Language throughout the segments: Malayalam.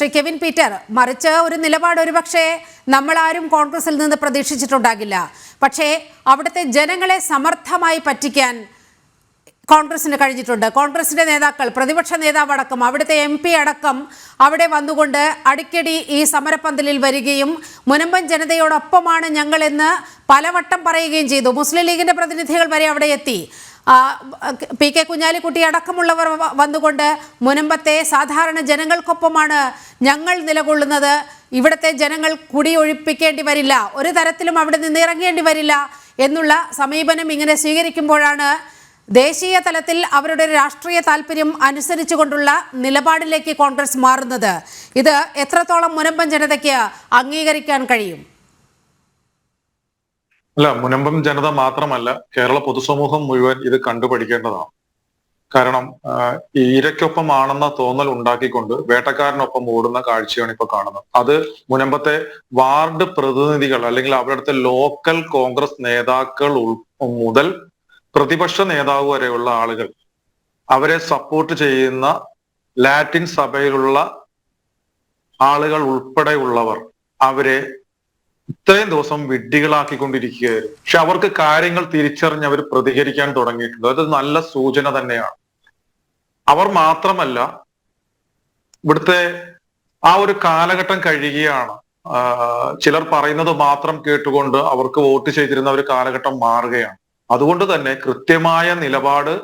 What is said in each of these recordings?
ശ്രീ കെവിൻ പീറ്റർ മറിച്ച് ഒരു നിലപാട് ഒരുപക്ഷെ നമ്മളാരും കോൺഗ്രസിൽ നിന്ന് പ്രതീക്ഷിച്ചിട്ടുണ്ടാകില്ല. പക്ഷേ അവിടുത്തെ ജനങ്ങളെ സമർത്ഥമായി പറ്റിക്കാൻ കോൺഗ്രസിന് കഴിഞ്ഞിട്ടുണ്ട്. കോൺഗ്രസിന്റെ നേതാക്കൾ പ്രതിപക്ഷ നേതാവ് അടക്കം അവിടുത്തെ എം പി അടക്കം അവിടെ വന്നുകൊണ്ട് അടിക്കടി ഈ സമരപ്പന്തലിൽ വരികയും മുനമ്പൻ ജനതയോടൊപ്പമാണ് ഞങ്ങളെന്ന് പലവട്ടം പറയുകയും ചെയ്തു. മുസ്ലിം ലീഗിന്റെ പ്രതിനിധികൾ വരെ അവിടെ എത്തി. പി കെ കുഞ്ഞാലിക്കുട്ടി അടക്കമുള്ളവർ വന്നുകൊണ്ട് മുനമ്പത്തെ സാധാരണ ജനങ്ങൾക്കൊപ്പമാണ് ഞങ്ങൾ നിലകൊള്ളുന്നത്. ഇവിടുത്തെ ജനങ്ങൾ കുടിയൊഴിപ്പിക്കേണ്ടി വരില്ല. ഒരു തരത്തിലും അവിടെ നിന്ന് ഇറങ്ങേണ്ടി വരില്ല എന്നുള്ള സമീപനം ഇങ്ങനെ സ്വീകരിക്കുമ്പോഴാണ് ദേശീയ തലത്തിൽ അവരുടെ രാഷ്ട്രീയ താല്പര്യം അനുസരിച്ചുകൊണ്ടുള്ള നിലപാടിലേക്ക് കോൺഗ്രസ് മാറുന്നത്. ഇത് എത്രത്തോളം മുനമ്പൻ ജനതയ്ക്ക് അംഗീകരിക്കാൻ കഴിയും? അല്ല മുനമ്പം ജനത മാത്രമല്ല കേരള പൊതുസമൂഹം മുഴുവൻ ഇത് കണ്ടുപഠിക്കേണ്ടതാണ്. കാരണം ഇരയ്ക്കൊപ്പമാണെന്ന തോന്നൽ ഉണ്ടാക്കിക്കൊണ്ട് വേട്ടക്കാരനൊപ്പം ഓടുന്ന കാഴ്ചയാണ് ഇപ്പൊ കാണുന്നത്. അത് മുനമ്പത്തെ വാർഡ് പ്രതിനിധികൾ അല്ലെങ്കിൽ അവരുടെ ലോക്കൽ കോൺഗ്രസ് നേതാക്കൾ മുതൽ പ്രതിപക്ഷ നേതാവ് വരെയുള്ള ആളുകൾ അവരെ സപ്പോർട്ട് ചെയ്യുന്ന ലാറ്റിൻ സഭയിലുള്ള ആളുകൾ ഉൾപ്പെടെയുള്ളവർ അവരെ ഇത്രയും ദിവസം വിഡ്ഢികളാക്കിക്കൊണ്ടിരിക്കുകയായിരുന്നു പക്ഷെ അവർക്ക് കാര്യങ്ങൾ തിരിച്ചറിഞ്ഞ് അവർ പ്രതികരിക്കാൻ തുടങ്ങിയിട്ടുണ്ട്. അത് നല്ല സൂചന തന്നെയാണ്. അവർ മാത്രമല്ല ഇവിടുത്തെ ആ ഒരു കാലഘട്ടം കഴിയുകയാണ്. ചിലർ പറയുന്നത് മാത്രം കേട്ടുകൊണ്ട് അവർക്ക് വോട്ട് ചെയ്തിരുന്ന ഒരു കാലഘട്ടം മാറുകയാണ്. അതുകൊണ്ട് തന്നെ കൃത്യമായ നിലപാട്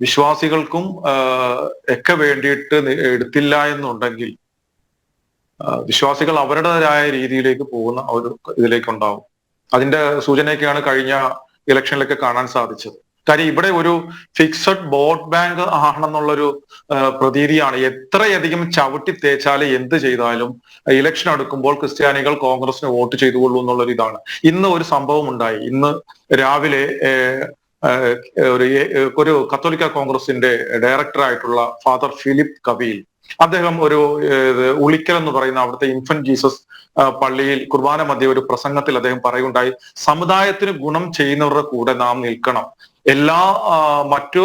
വിശ്വാസികൾക്കും ഒക്കെ വേണ്ടിയിട്ട് എടുത്തില്ല എന്നുണ്ടെങ്കിൽ വിശ്വാസികൾ അവരുടേതായ രീതിയിലേക്ക് പോകുന്ന ഒരു ഇതിലേക്ക് ഉണ്ടാവും അതിന്റെ സൂചനയൊക്കെയാണ് കഴിഞ്ഞ ഇലക്ഷനിലൊക്കെ കാണാൻ സാധിച്ചത്. കാര്യം ഇവിടെ ഒരു ഫിക്സഡ് വോട്ട് ബാങ്ക് ആണെന്നുള്ളൊരു പ്രതീതിയാണ്. എത്രയധികം ചവിട്ടി തേച്ചാൽ എന്ത് ചെയ്താലും ഇലക്ഷൻ അടുക്കുമ്പോൾ ക്രിസ്ത്യാനികൾ കോൺഗ്രസിന് വോട്ട് ചെയ്തുകൊള്ളൂ എന്നുള്ളൊരു ഇതാണ്. ഇന്ന് ഒരു സംഭവം ഉണ്ടായി ഇന്ന് രാവിലെ ഒരു ഒരു കത്തോലിക്ക കോൺഗ്രസിന്റെ ഡയറക്ടർ ആയിട്ടുള്ള ഫാദർ ഫിലിപ്പ് കബീൽ അദ്ദേഹം ഒരു ഉളിക്കൽ എന്ന് പറയുന്ന അവിടുത്തെ ഇൻഫന്റ് ജീസസ് പള്ളിയിൽ കുർബാന മധ്യ ഒരു പ്രസംഗത്തിൽ അദ്ദേഹം പറയുണ്ടായി സമുദായത്തിന് ഗുണം ചെയ്യുന്നവരുടെ കൂടെ നാം നിൽക്കണം. എല്ലാ മറ്റു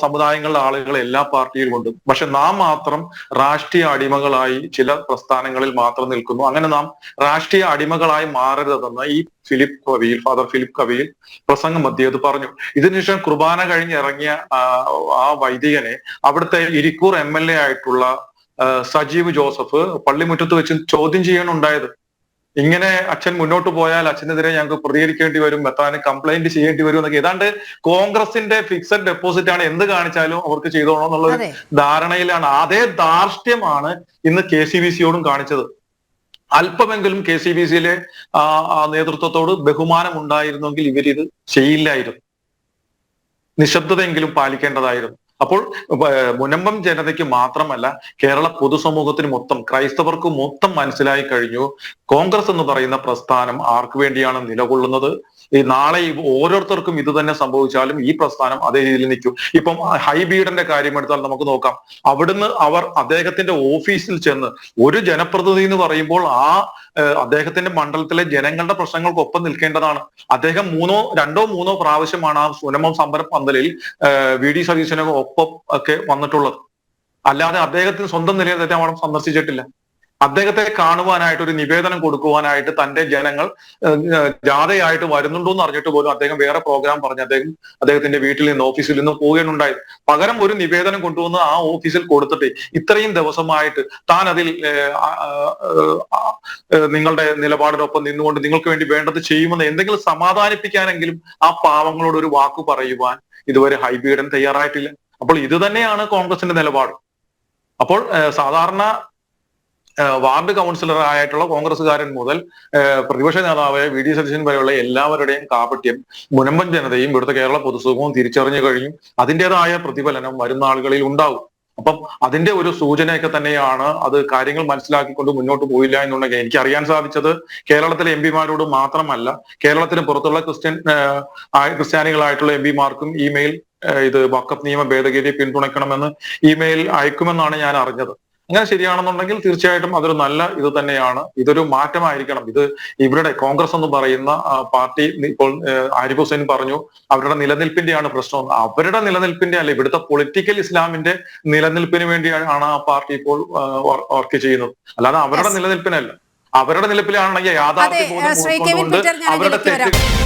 സമുദായങ്ങളിലെ ആളുകൾ എല്ലാ പാർട്ടിയിലും ഉണ്ട് പക്ഷെ നാം മാത്രം രാഷ്ട്രീയ അടിമകളായി ചില പ്രസ്ഥാനങ്ങളിൽ മാത്രം നിൽക്കുന്നു. അങ്ങനെ നാം രാഷ്ട്രീയ അടിമകളായി മാറരുതെന്ന് ഈ Philip Kaviyil father Philip Kaviyil പ്രസംഗം മധ്യത് പറഞ്ഞു. ഇതിനുശേഷം കുർബാന കഴിഞ്ഞ് ഇറങ്ങിയ ആ, വൈദികനെ അവിടുത്തെ ഇരിക്കൂർ എം എൽ എ ആയിട്ടുള്ള സജീവ് ജോസഫ് പള്ളിമുറ്റത്ത് വെച്ച് ചോദ്യം ചെയ്യാനുണ്ടായത് ഇങ്ങനെ അച്ഛൻ മുന്നോട്ട് പോയാൽ അച്ഛനെതിരെ ഞങ്ങൾക്ക് പ്രതികരിക്കേണ്ടി വരും എത്താൻ കംപ്ലൈന്റ് ചെയ്യേണ്ടി വരും എന്നൊക്കെ. ഏതാണ്ട് കോൺഗ്രസിന്റെ ഫിക്സഡ് ഡെപ്പോസിറ്റ് ആണ് എന്ത് കാണിച്ചാലും അവർക്ക് ചെയ്തോണോ എന്നുള്ള ഒരു ധാരണയിലാണ്. അതേ ധാർഷ്ട്യമാണ് ഇന്ന് കെ സി ബി സിയോടും കാണിച്ചത്. അല്പമെങ്കിലും കെ സി ബി സിയിലെ നേതൃത്വത്തോട് ബഹുമാനം ഉണ്ടായിരുന്നെങ്കിൽ ഇവരിത് ചെയ്യില്ലായിരുന്നു. നിശബ്ദതയെങ്കിലും പാലിക്കേണ്ടതായിരുന്നു. അപ്പോൾ മുനമ്പം ജനതയ്ക്ക് മാത്രമല്ല കേരള പൊതുസമൂഹത്തിന് മൊത്തം ക്രൈസ്തവർക്ക് മൊത്തം മനസ്സിലായി കഴിഞ്ഞു. കോൺഗ്രസ് എന്ന് പറയുന്ന പ്രസ്ഥാനം ആർക്കു വേണ്ടിയാണ് നിലകൊള്ളുന്നത്? ഈ നാളെ ഓരോരുത്തർക്കും ഇത് തന്നെ സംഭവിച്ചാലും ഈ പ്രസ്ഥാനം അതേ രീതിയിൽ നിൽക്കും. ഇപ്പം ഹൈബീഡന്റെ കാര്യം എടുത്താൽ നമുക്ക് നോക്കാം. അവിടുന്ന് അവർ അദ്ദേഹത്തിന്റെ ഓഫീസിൽ ചെന്ന് ഒരു ജനപ്രതിനിധി എന്ന് പറയുമ്പോൾ ആ അദ്ദേഹത്തിന്റെ മണ്ഡലത്തിലെ ജനങ്ങളുടെ പ്രശ്നങ്ങൾക്കൊപ്പം നിൽക്കേണ്ടതാണ്. അദ്ദേഹം മൂന്നോ രണ്ടോ മൂന്നോ പ്രാവശ്യമാണ് ആ സുനമം സമര പന്തലിൽ വി ഡി സതീശന് ഒപ്പം ഒക്കെ വന്നിട്ടുള്ളത്. അല്ലാതെ അദ്ദേഹത്തിന് സ്വന്തം നിലയിൽ തന്നെ അവിടെ സന്ദർശിച്ചിട്ടില്ല. അദ്ദേഹത്തെ കാണുവാനായിട്ട് ഒരു നിവേദനം കൊടുക്കുവാനായിട്ട് തന്റെ ജനങ്ങൾ ജാഥയായിട്ട് വരുന്നുണ്ടോ എന്ന് അറിഞ്ഞിട്ട് പോലും അദ്ദേഹം വേറെ പ്രോഗ്രാം പറഞ്ഞ് അദ്ദേഹം അദ്ദേഹത്തിന്റെ വീട്ടിൽ നിന്ന് ഓഫീസിൽ നിന്ന് പോവുകയുണ്ടായത് പകരം ഒരു നിവേദനം കൊണ്ടുവന്ന് ആ ഓഫീസിൽ കൊടുത്തിട്ട് ഇത്രയും ദിവസമായിട്ട് താൻ അതിൽ നിങ്ങളുടെ നിലപാടിനൊപ്പം നിന്നുകൊണ്ട് നിങ്ങൾക്ക് വേണ്ടി വേണ്ടത് ചെയ്യുമെന്ന് എന്തെങ്കിലും സമാധാനിപ്പിക്കാനെങ്കിലും ആ പാവങ്ങളോട് ഒരു വാക്ക് പറയുവാൻ ഇതുവരെ ഹൈബീഡൻ തയ്യാറായിട്ടില്ല. അപ്പോൾ ഇത് തന്നെയാണ് കോൺഗ്രസിന്റെ നിലപാട്. അപ്പോൾ സാധാരണ വാർഡ് കൗൺസിലർ ആയിട്ടുള്ള കോൺഗ്രസ്സുകാരൻ മുതൽ പ്രതിപക്ഷ നേതാവായ വി ഡി സതീശൻ വരെയുള്ള എല്ലാവരുടെയും കാപട്യം മുനമ്പൻ ജനതയും ഇവിടുത്തെ കേരള പൊതുസമൂഹവും തിരിച്ചറിഞ്ഞു കഴിഞ്ഞു. അതിന്റെതായ പ്രതിഫലനം വരുന്ന ആളുകളിൽ ഉണ്ടാവും. അപ്പം അതിന്റെ ഒരു സൂചനയൊക്കെ തന്നെയാണ് അത് കാര്യങ്ങൾ മനസ്സിലാക്കിക്കൊണ്ട് മുന്നോട്ട് പോയില്ല എന്നുണ്ടെങ്കിൽ എനിക്ക് അറിയാൻ സാധിച്ചത് കേരളത്തിലെ എം പിമാരോട് മാത്രമല്ല കേരളത്തിന് പുറത്തുള്ള ക്രിസ്ത്യൻ ക്രിസ്ത്യാനികളായിട്ടുള്ള എം പിമാർക്കും ഇമെയിൽ ഇത് വക്കഫ് നിയമ ഭേദഗതിയെ പിന്തുണയ്ക്കണമെന്ന് ഇമെയിൽ അയക്കുമെന്നാണ് ഞാൻ അറിഞ്ഞത്. അങ്ങനെ ശരിയാണെന്നുണ്ടെങ്കിൽ തീർച്ചയായിട്ടും അതൊരു നല്ല ഇത് തന്നെയാണ്. ഇതൊരു മാറ്റമായിരിക്കണം. ഇത് ഇവരുടെ കോൺഗ്രസ് എന്ന് പറയുന്ന പാർട്ടി ഇപ്പോൾ ആരിഫ് ഹുസൈൻ പറഞ്ഞു അവരുടെ നിലനിൽപ്പിന്റെയാണ് പ്രശ്നം. അവരുടെ നിലനിൽപ്പിന്റെ അല്ല ഇവിടുത്തെ പൊളിറ്റിക്കൽ ഇസ്ലാമിന്റെ നിലനിൽപ്പിന് വേണ്ടിയാണ് ആ പാർട്ടി ഇപ്പോൾ വർക്ക് ചെയ്യുന്നത്. അല്ലാതെ അവരുടെ നിലനിൽപ്പിനല്ല. അവരുടെ നിലപ്പിലാണെങ്കിൽ യാഥാർത്ഥ്യം ഞാൻ അവരുടെ തെറ്റ്